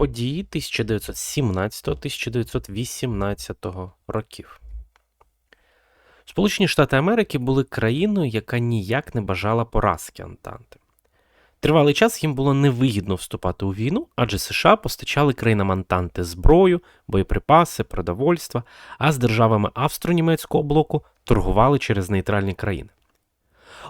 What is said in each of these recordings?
події 1917-1918 років. Сполучені Штати Америки були країною, яка ніяк не бажала поразки Антанти. Тривалий час їм було невигідно вступати у війну, адже США постачали країнам Антанти зброю, боєприпаси, продовольства, а з державами австро-німецького блоку торгували через нейтральні країни.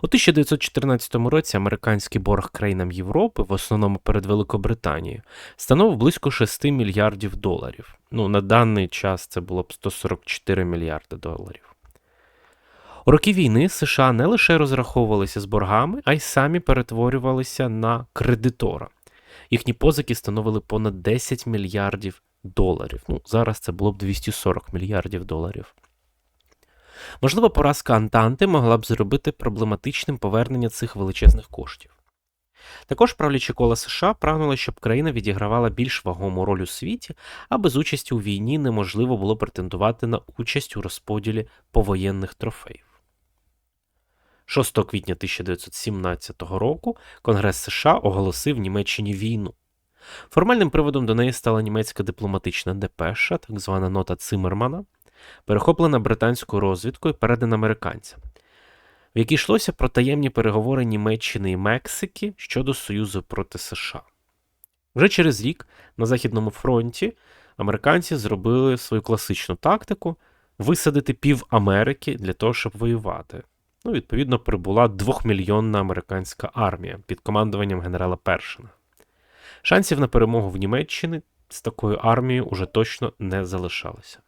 У 1914 році американський борг країнам Європи, в основному перед Великобританією, становив близько 6 мільярдів доларів. Ну, на даний час це було б 144 мільярди доларів. У роки війни США не лише розраховувалися з боргами, а й самі перетворювалися на кредитора. Їхні позики становили понад 10 мільярдів доларів. Ну, зараз це було б 240 мільярдів доларів. Можливо, поразка Антанти могла б зробити проблематичним повернення цих величезних коштів. Також правлячі кола США прагнули, щоб країна відігравала більш вагому роль у світі, а без участі у війні неможливо було претендувати на участь у розподілі повоєнних трофеїв. 6 квітня 1917 року Конгрес США оголосив Німеччині війну. Формальним приводом до неї стала німецька дипломатична депеша, так звана нота Циммермана, перехоплена британською розвідкою, передана американцям, в якій йшлося про таємні переговори Німеччини і Мексики щодо Союзу проти США. Вже через рік на Західному фронті американці зробили свою класичну тактику висадити пів Америки для того, щоб воювати. Ну, відповідно, прибула двохмільйонна американська армія під командуванням генерала Першина. Шансів на перемогу в Німеччині з такою армією уже точно не залишалося.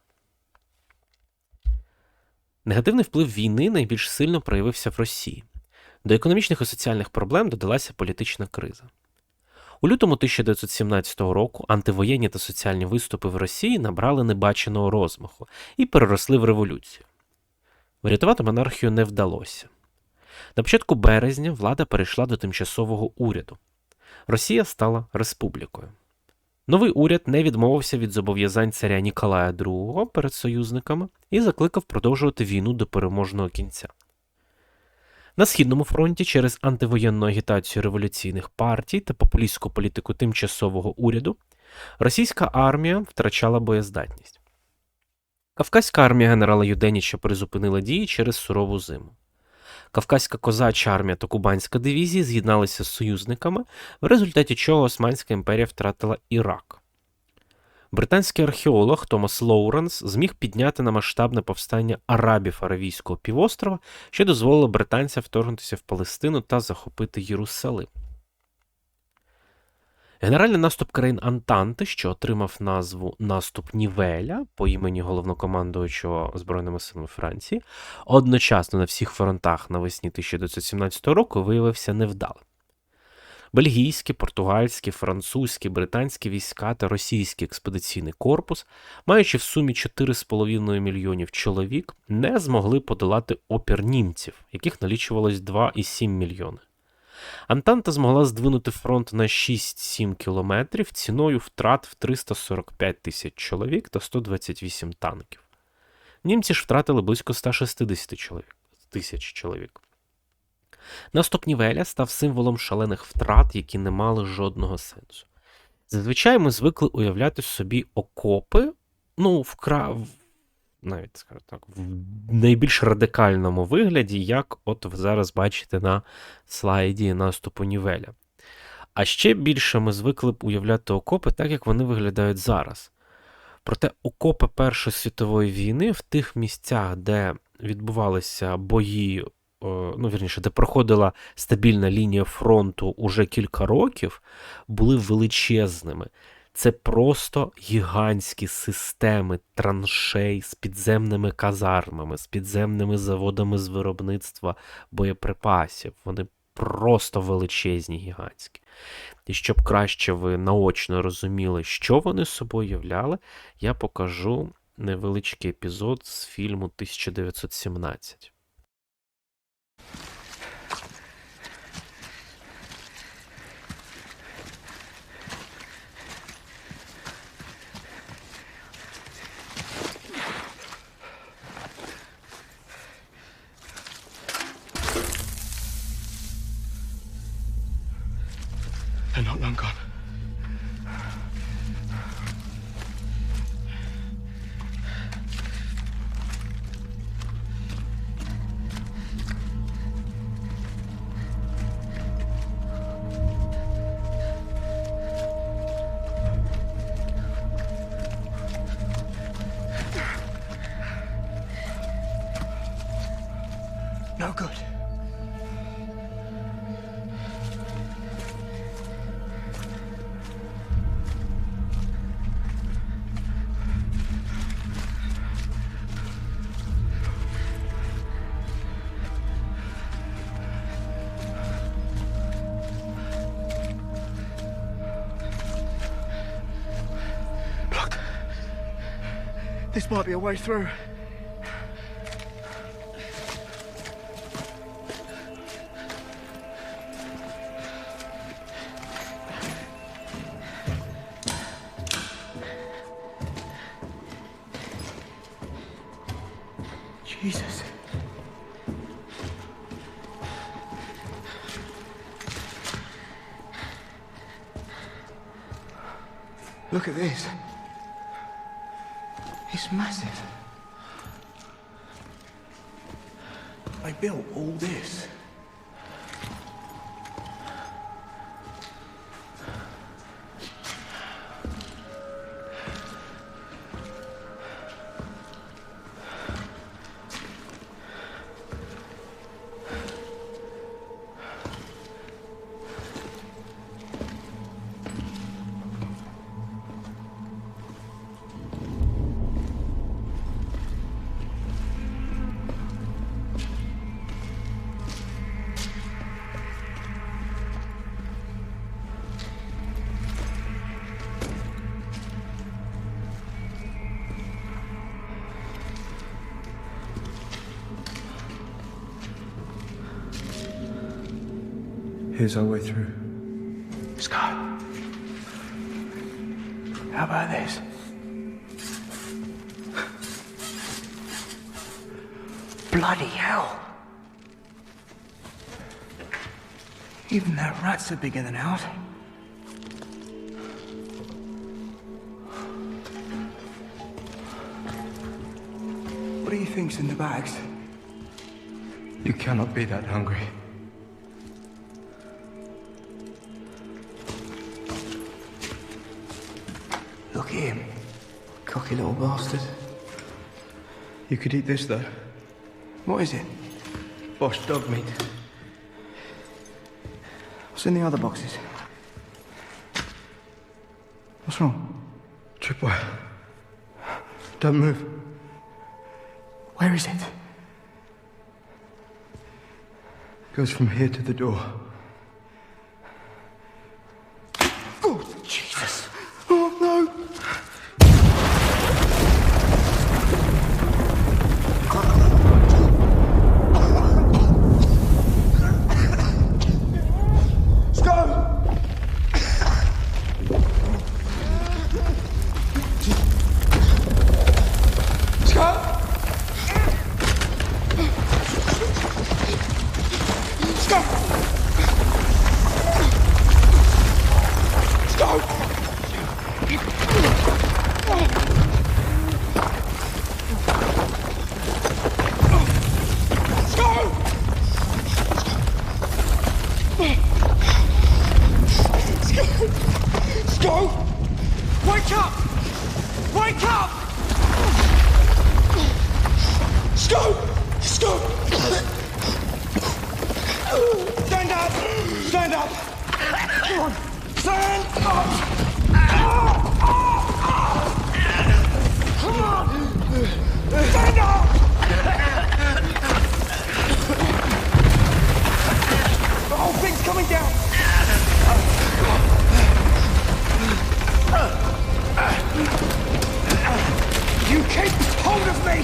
Негативний вплив війни найбільш сильно проявився в Росії. До економічних і соціальних проблем додалася політична криза. У лютому 1917 року антивоєнні та соціальні виступи в Росії набрали небаченого розмаху і переросли в революцію. Врятувати монархію не вдалося. На початку березня влада перейшла до тимчасового уряду. Росія стала республікою. Новий уряд не відмовився від зобов'язань царя Ніколая II перед союзниками і закликав продовжувати війну до переможного кінця. На Східному фронті через антивоєнну агітацію революційних партій та популістську політику тимчасового уряду російська армія втрачала боєздатність. Кавказька армія генерала Юденіча призупинила дії через сурову зиму. Кавказька козача армія та Кубанська дивізія з'єдналися з союзниками, в результаті чого Османська імперія втратила Ірак. Британський археолог Томас Лоуренс зміг підняти на масштабне повстання арабів Аравійського півострова, що дозволило британцям вторгнутися в Палестину та захопити Єрусалим. Генеральний наступ країн Антанти, що отримав назву Наступ Нівеля по імені головнокомандуючого Збройними силами Франції, одночасно на всіх фронтах навесні 1917 року виявився невдалим. Бельгійські, португальські, французькі, британські війська та російський експедиційний корпус, маючи в сумі 4,5 мільйонів чоловік, не змогли подолати опір німців, яких налічувалось 2,7 мільйони. Антанта змогла здвинути фронт на 6-7 кілометрів ціною втрат в 345 тисяч чоловік та 128 танків. Німці ж втратили близько 160 чоловік, тисяч чоловік. Наступ Нівеля став символом шалених втрат, які не мали жодного сенсу. Зазвичай ми звикли уявляти собі окопи, ну, вкра навіть скажу так, в найбільш радикальному вигляді, як от ви зараз бачите на слайді наступу Нівеля. А ще більше ми звикли б уявляти окопи так, як вони виглядають зараз. Проте окопи Першої світової війни в тих місцях, де відбувалися бої, ну, вірніше, де проходила стабільна лінія фронту уже кілька років, були величезними. Це просто гігантські системи траншей з підземними казармами, з підземними заводами з виробництва боєприпасів. Вони просто величезні, гігантські. І щоб краще ви наочно розуміли, що вони собою являли, я покажу невеличкий епізод з фільму 1917. This might be a way through. They built all this. Here's our way through. Scott. How about this? Bloody hell. Even that rats are bigger than out. What do you think's in the bags? You cannot be that hungry. Him. Cocky little bastard. You could eat this, though. What is it? Bosch dog meat. What's in the other boxes? What's wrong? Tripwire. Don't move. Where is it? Goes from here to the door. Oh! You keep hold of me!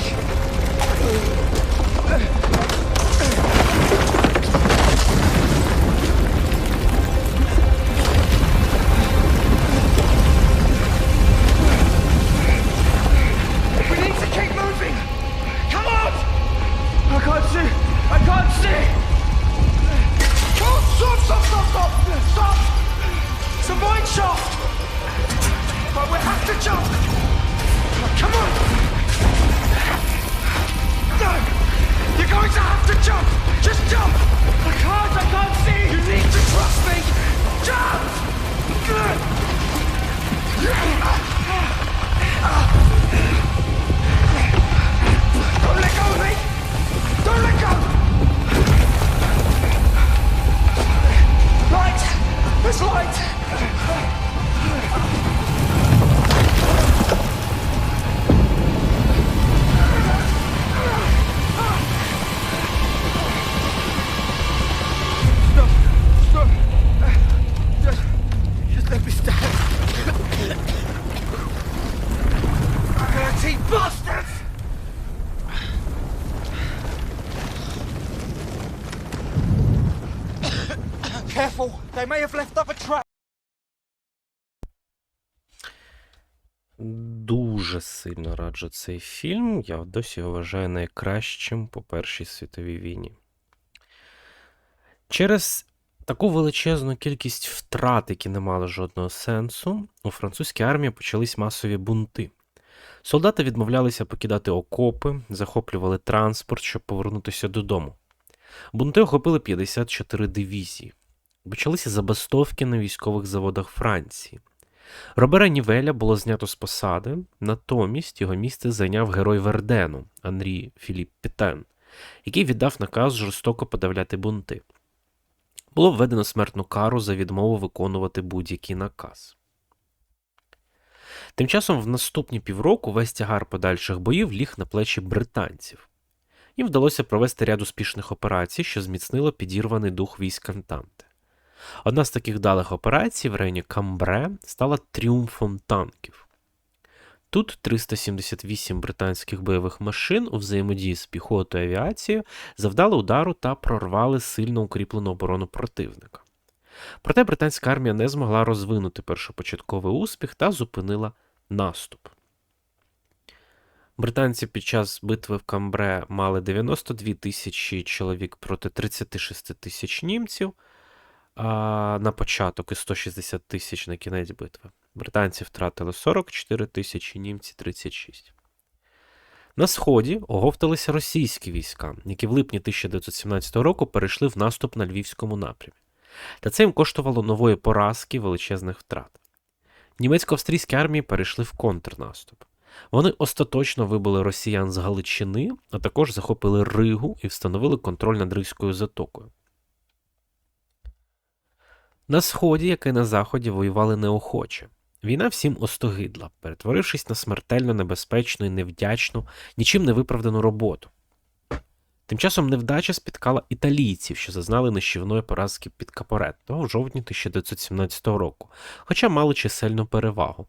Сильно раджу цей фільм. Я досі його вважаю найкращим по Першій світовій війні. Через таку величезну кількість втрат, які не мали жодного сенсу, у французькій армії почались масові бунти. Солдати відмовлялися покидати окопи, захоплювали транспорт, щоб повернутися додому. Бунти охопили 54 дивізії. Почалися забастовки на військових заводах Франції. Робера Нівеля було знято з посади, натомість його місце зайняв герой Вердену Анрі Філіп Пітен, який віддав наказ жорстоко подавляти бунти. Було введено смертну кару за відмову виконувати будь-який наказ. Тим часом в наступні півроку весь тягар подальших боїв ліг на плечі британців. Їм вдалося провести ряд успішних операцій, що зміцнило підірваний дух військ Антанти. Одна з таких далих операцій в районі Камбре стала тріумфом танків. Тут 378 британських бойових машин у взаємодії з піхотою і авіацією завдали удару та прорвали сильно укріплену оборону противника. Проте британська армія не змогла розвинути першопочатковий успіх та зупинила наступ. Британці під час битви в Камбре мали 92 тисячі чоловік проти 36 тисяч німців а, на початок і 160 тисяч на кінець битви. Британці втратили 44 тисячі, німці 36. На сході оговталися російські війська, які в липні 1917 року перейшли в наступ на львівському напрямі. Та це їм коштувало нової поразки величезних втрат. Німецько-австрійські армії перейшли в контрнаступ. Вони остаточно вибили росіян з Галичини, а також захопили Ригу і встановили контроль над Ризькою затокою. На сході, як і на заході, воювали неохоче. Війна всім остогидла, перетворившись на смертельно небезпечну і невдячну, нічим не виправдану роботу. Тим часом невдача спіткала італійців, що зазнали нищівної поразки під Капоретто в жовтні 1917 року, хоча мали чисельну перевагу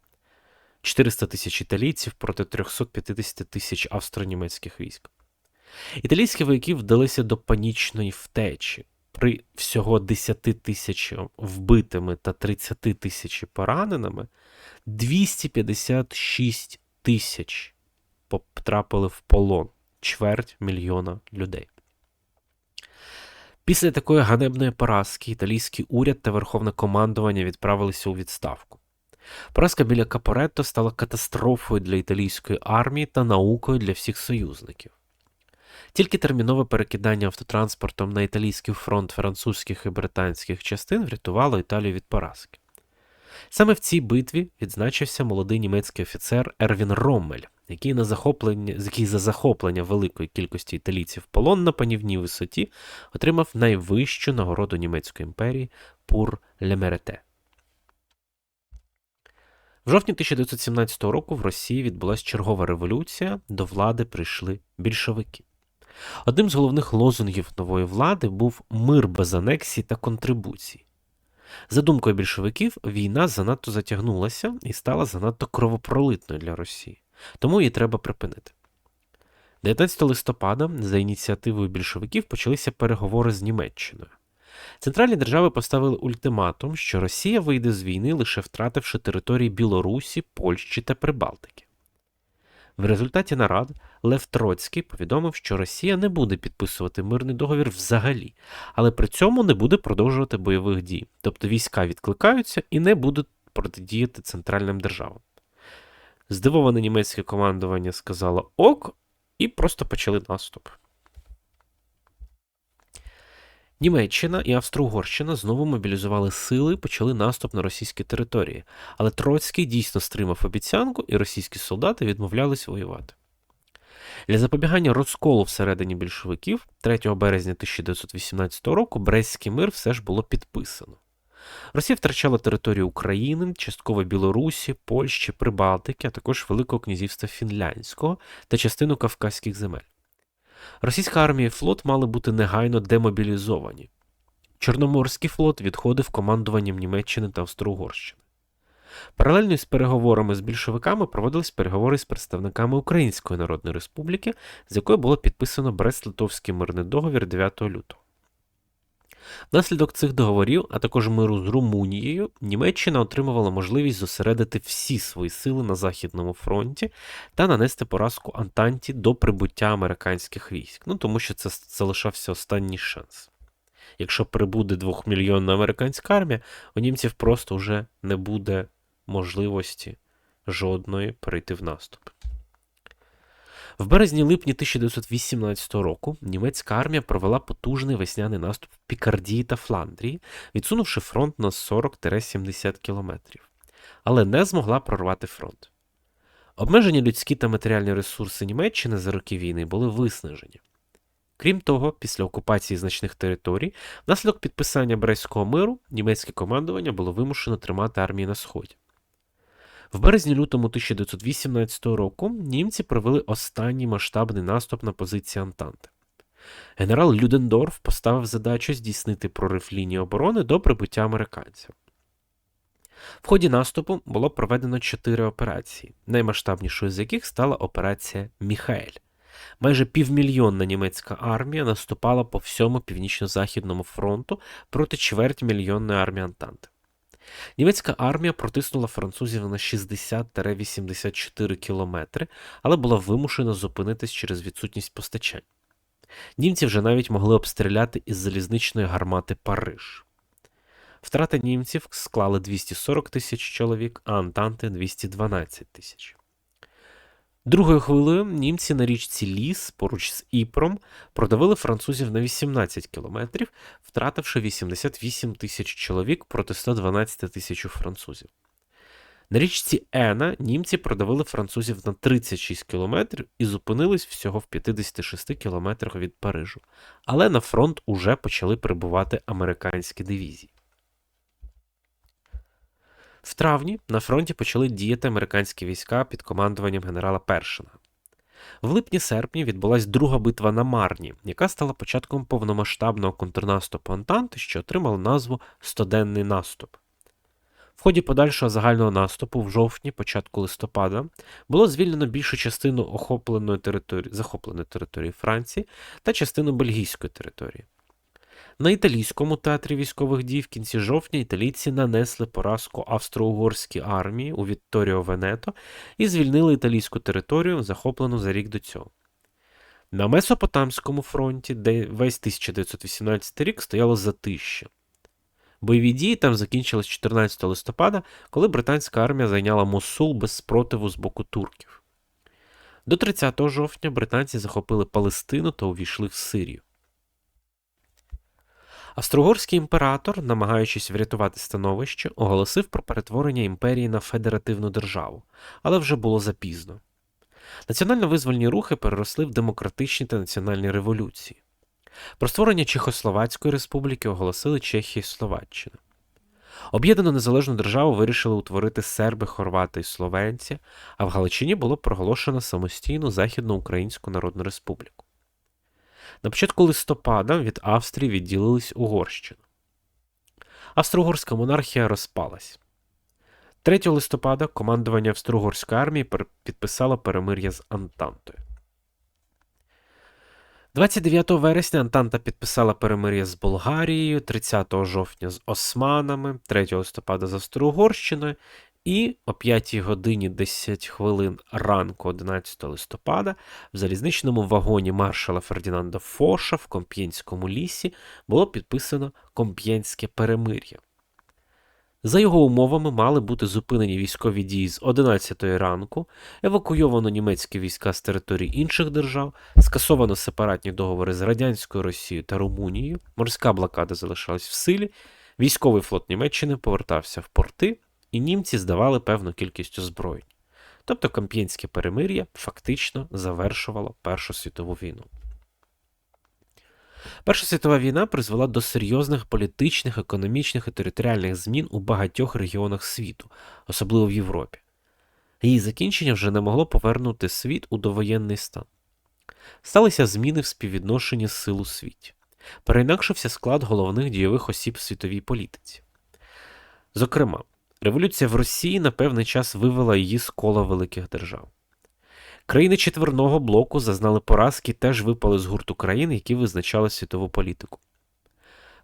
400 тисяч італійців проти 350 тисяч австро-німецьких військ. Італійські вояки вдалися до панічної втечі. При всього 10 тисяч вбитими та 30 тисяч пораненими 256 тисяч потрапили в полон чверть мільйона людей. Після такої ганебної поразки італійський уряд та верховне командування відправилися у відставку. Поразка біля Капоретто стала катастрофою для італійської армії та наукою для всіх союзників. Тільки термінове перекидання автотранспортом на італійський фронт французьких і британських частин врятувало Італію від поразки. Саме в цій битві відзначився молодий німецький офіцер Ервін Роммель, який, на який за захоплення великої кількості італійців полон на панівній висоті отримав найвищу нагороду Німецької імперії Пур Лемерете. В жовтні 1917 року в Росії відбулася чергова революція, до влади прийшли більшовики. Одним з головних лозунгів нової влади був мир без анексій та контрибуцій. За думкою більшовиків, війна занадто затягнулася і стала занадто кровопролитною для Росії, тому її треба припинити. 19 листопада за ініціативою більшовиків почалися переговори з Німеччиною. Центральні держави поставили ультиматум, що Росія вийде з війни, лише втративши території Білорусі, Польщі та Прибалтики. В результаті нарад Лев Троцький повідомив, що Росія не буде підписувати мирний договір взагалі, але при цьому не буде продовжувати бойових дій, тобто війська відкликаються і не будуть протидіяти центральним державам. Здивоване німецьке командування сказало ок і просто почали наступ. Німеччина і Австро-Угорщина знову мобілізували сили і почали наступ на російські території, але Троцький дійсно стримав обіцянку, і російські солдати відмовлялись воювати. Для запобігання розколу всередині більшовиків 3 березня 1918 року Брестський мир все ж було підписано. Росія втрачала територію України, частково Білорусі, Польщі, Прибалтики, а також Великого князівства Фінляндського та частину Кавказьких земель. Російська армія і флот мали бути негайно демобілізовані. Чорноморський флот відходив командуванням Німеччини та Австро-Угорщини. Паралельно з переговорами з більшовиками проводились переговори з представниками Української Народної Республіки, з якою було підписано Брест-Литовський мирний договір 9 лютого. Внаслідок цих договорів, а також миру з Румунією, Німеччина отримувала можливість зосередити всі свої сили на Західному фронті та нанести поразку Антанті до прибуття американських військ. Ну тому що це залишався останній шанс. Якщо прибуде двохмільйонна американська армія, у німців просто вже не буде можливості жодної перейти в наступ. В березні-липні 1918 року німецька армія провела потужний весняний наступ Пікардії та Фландрії, відсунувши фронт на 40-70 кілометрів, але не змогла прорвати фронт. Обмежені людські та матеріальні ресурси Німеччини за роки війни були виснажені. Крім того, після окупації значних територій, внаслідок підписання Брестського миру, німецьке командування було вимушено тримати армії на сході. В березні-лютому 1918 року німці провели останній масштабний наступ на позиції Антанти. Генерал Людендорф поставив задачу здійснити прорив лінії оборони до прибуття американців. В ході наступу було проведено чотири операції, наймасштабнішою з яких стала операція Міхаель. Майже півмільйонна німецька армія наступала по всьому північно-західному фронту проти чвертьмільйонної армії Антанти. Німецька армія протиснула французів на 60-84 кілометри, але була вимушена зупинитись через відсутність постачань. Німці вже навіть могли обстріляти із залізничної гармати Париж. Втрати німців склали 240 тисяч чоловік, а Антанти 212 тисяч. Другою хвилею німці на річці Ліс поруч з Іпром продавили французів на 18 кілометрів, втративши 88 тисяч чоловік проти 112 тисяч французів. На річці Ена німці продавили французів на 36 кілометрів і зупинились всього в 56 кілометрах від Парижу, але на фронт уже почали прибувати американські дивізії. В травні на фронті почали діяти американські війська під командуванням генерала Першина. В липні-серпні відбулась друга битва на Марні, яка стала початком повномасштабного контрнаступу Антанти, що отримала назву Стоденний наступ. В ході подальшого загального наступу в жовтні, початку листопада, було звільнено більшу частину охопленої території, захопленої території Франції та частину бельгійської території. На італійському театрі військових дій в кінці жовтня італійці нанесли поразку австро-угорській армії у Вітторіо Венето і звільнили італійську територію, захоплену за рік до цього. На Месопотамському фронті, де весь 1918 рік стояло затища. Бойові дії там закінчились 14 листопада, коли британська армія зайняла Мосул без спротиву з боку турків. До 30 жовтня британці захопили Палестину та увійшли в Сирію. Австро-Угорський імператор, намагаючись врятувати становище, оголосив про перетворення імперії на федеративну державу, але вже було запізно. Національно-визвольні рухи переросли в демократичні та національні революції. Про створення Чехословацької республіки оголосили Чехія і Словаччина. Об'єднану незалежну державу вирішили утворити серби, хорвати і словенці, а в Галичині було проголошено самостійну Західну Українську Народну Республіку. На початку листопада від Австрії відділились Угорщину. Австро-Угорська монархія розпалась. 3 листопада командування Австро-Угорської армії підписало перемир'я з Антантою. 29 вересня Антанта підписала перемир'я з Болгарією, 30 жовтня з Османами, 3 листопада з Австро-Угорщиною і о 5 годині 10 хвилин ранку 11 листопада в залізничному вагоні маршала Фердінанда Фоша в Комп'єнському лісі було підписано Комп'єнське перемир'я. За його умовами мали бути зупинені військові дії з 11 ранку, евакуйовано німецькі війська з територій інших держав, скасовано сепаратні договори з Радянською Росією та Румунією, морська блокада залишалась в силі, військовий флот Німеччини повертався в порти і німці здавали певну кількість озброєнь. Тобто Камп'єнське перемир'я фактично завершувало Першу світову війну. Перша світова війна призвела до серйозних політичних, економічних і територіальних змін у багатьох регіонах світу, особливо в Європі. Її закінчення вже не могло повернути світ у довоєнний стан. Сталися зміни в співвідношенні сил у світі. Переінакшився склад головних дійових осіб в світовій політиці. Зокрема, Революція в Росії на певний час вивела її з кола великих держав. Країни четверного блоку зазнали поразки теж випали з гурту країн, які визначали світову політику.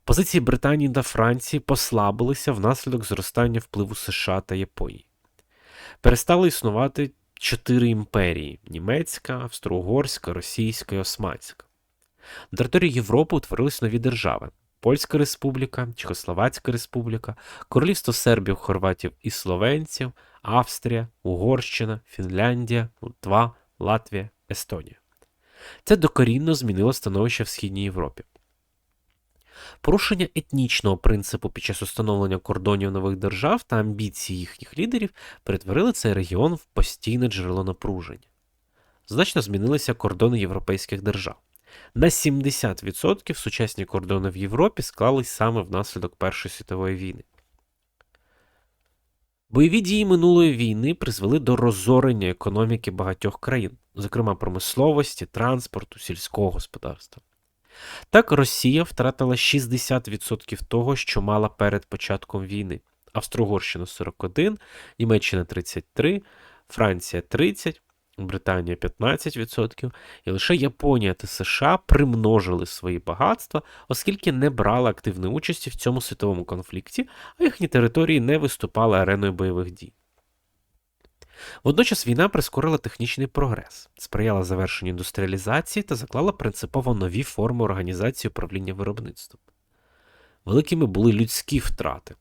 Позиції Британії та Франції послабилися внаслідок зростання впливу США та Японії. Перестали існувати чотири імперії: німецька, австро-угорська, російська і османська. На території Європи утворились нові держави: Польська Республіка, Чехословацька Республіка, Королівство сербів, хорватів і словенців, Австрія, Угорщина, Фінляндія, Литва, Латвія, Естонія. Це докорінно змінило становище в Східній Європі. Порушення етнічного принципу під час установлення кордонів нових держав та амбіції їхніх лідерів перетворили цей регіон в постійне джерело напруження. Значно змінилися кордони європейських держав. На 70% сучасні кордони в Європі склались саме внаслідок Першої світової війни. Бойові дії минулої війни призвели до розорення економіки багатьох країн, зокрема промисловості, транспорту, сільського господарства. Так, Росія втратила 60% того, що мала перед початком війни. Австро-Угорщина 41, Німеччина 33, Франція 30, Британія 15%, і лише Японія та США примножили свої багатства, оскільки не брали активної участі в цьому світовому конфлікті, а їхні території не виступали ареною бойових дій. Водночас війна прискорила технічний прогрес, сприяла завершенню індустріалізації та заклала принципово нові форми організації управління виробництвом. Великими були людські втрати: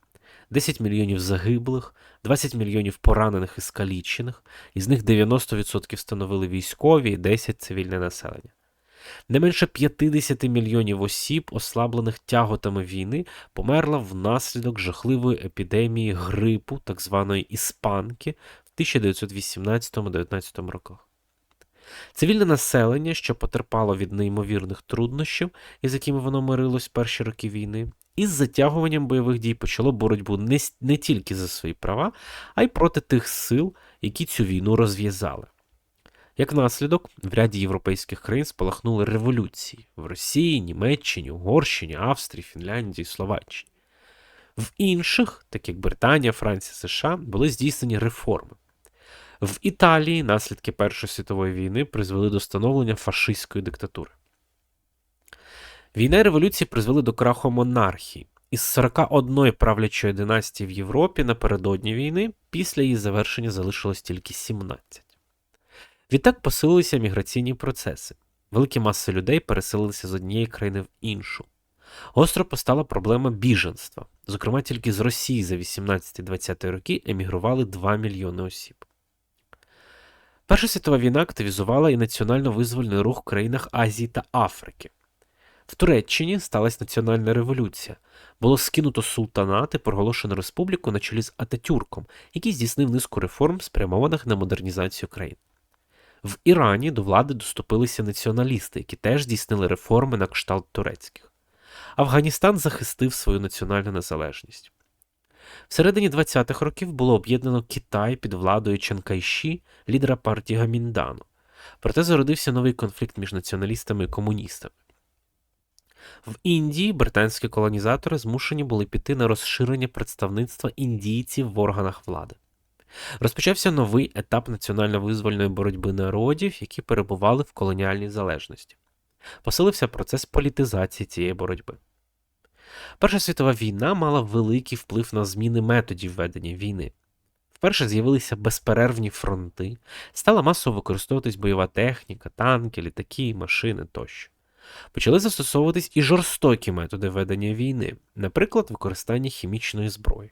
10 мільйонів загиблих, 20 мільйонів поранених і скалічених, із них 90% становили військові і 10 цивільне населення. Не менше 50 мільйонів осіб, ослаблених тяготами війни, померло внаслідок жахливої епідемії грипу, так званої іспанки, в 1918-19 роках. Цивільне населення, що потерпало від неймовірних труднощів, із якими воно мирилось перші роки війни, із затягуванням бойових дій почало боротьбу не, не тільки за свої права, а й проти тих сил, які цю війну розв'язали. Як наслідок, в ряді європейських країн спалахнули революції в Росії, Німеччині, Угорщині, Австрії, Фінляндії, Словаччині. В інших, так як Британія, Франція, США, були здійснені реформи. В Італії наслідки Першої світової війни призвели до становлення фашистської диктатури. Війна і революції призвели до краху монархії. Із 41 правлячої династії в Європі напередодні війни після її завершення залишилось тільки 17. Відтак посилилися міграційні процеси. Великі маси людей переселилися з однієї країни в іншу. Гостро постала проблема біженства. Зокрема, тільки з Росії за 18-20 роки емігрували 2 мільйони осіб. Перша світова війна активізувала і національно-визвольний рух в країнах Азії та Африки. В Туреччині сталася національна революція. Було скинуто султанат і проголошено республіку на чолі з Ататюрком, який здійснив низку реформ, спрямованих на модернізацію країн. В Ірані до влади доступилися націоналісти, які теж здійснили реформи на кшталт турецьких. Афганістан захистив свою національну незалежність. Всередині 20-х років було об'єднано Китай під владою Чанкайші, лідера партії Гаміндану. Проте зародився новий конфлікт між націоналістами і комуністами. В Індії британські колонізатори змушені були піти на розширення представництва індійців в органах влади. Розпочався новий етап національно-визвольної боротьби народів, які перебували в колоніальній залежності. Посилився процес політизації цієї боротьби. Перша світова війна мала великий вплив на зміни методів ведення війни. Вперше з'явилися безперервні фронти, стала масово використовуватись бойова техніка, танки, літаки, машини тощо. Почали застосовуватись і жорстокі методи ведення війни, наприклад, використання хімічної зброї.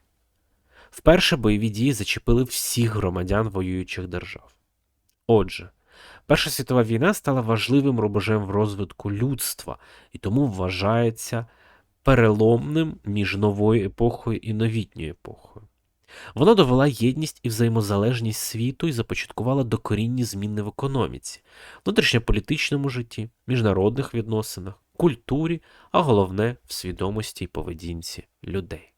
Вперше бойові дії зачепили всіх громадян воюючих держав. Отже, Перша світова війна стала важливим рубежем в розвитку людства і тому вважається переломним між новою епохою і новітньою епохою. Вона довела єдність і взаємозалежність світу і започаткувала докорінні зміни в економіці, внутрішньополітичному житті, міжнародних відносинах, культурі, а головне в свідомості і поведінці людей.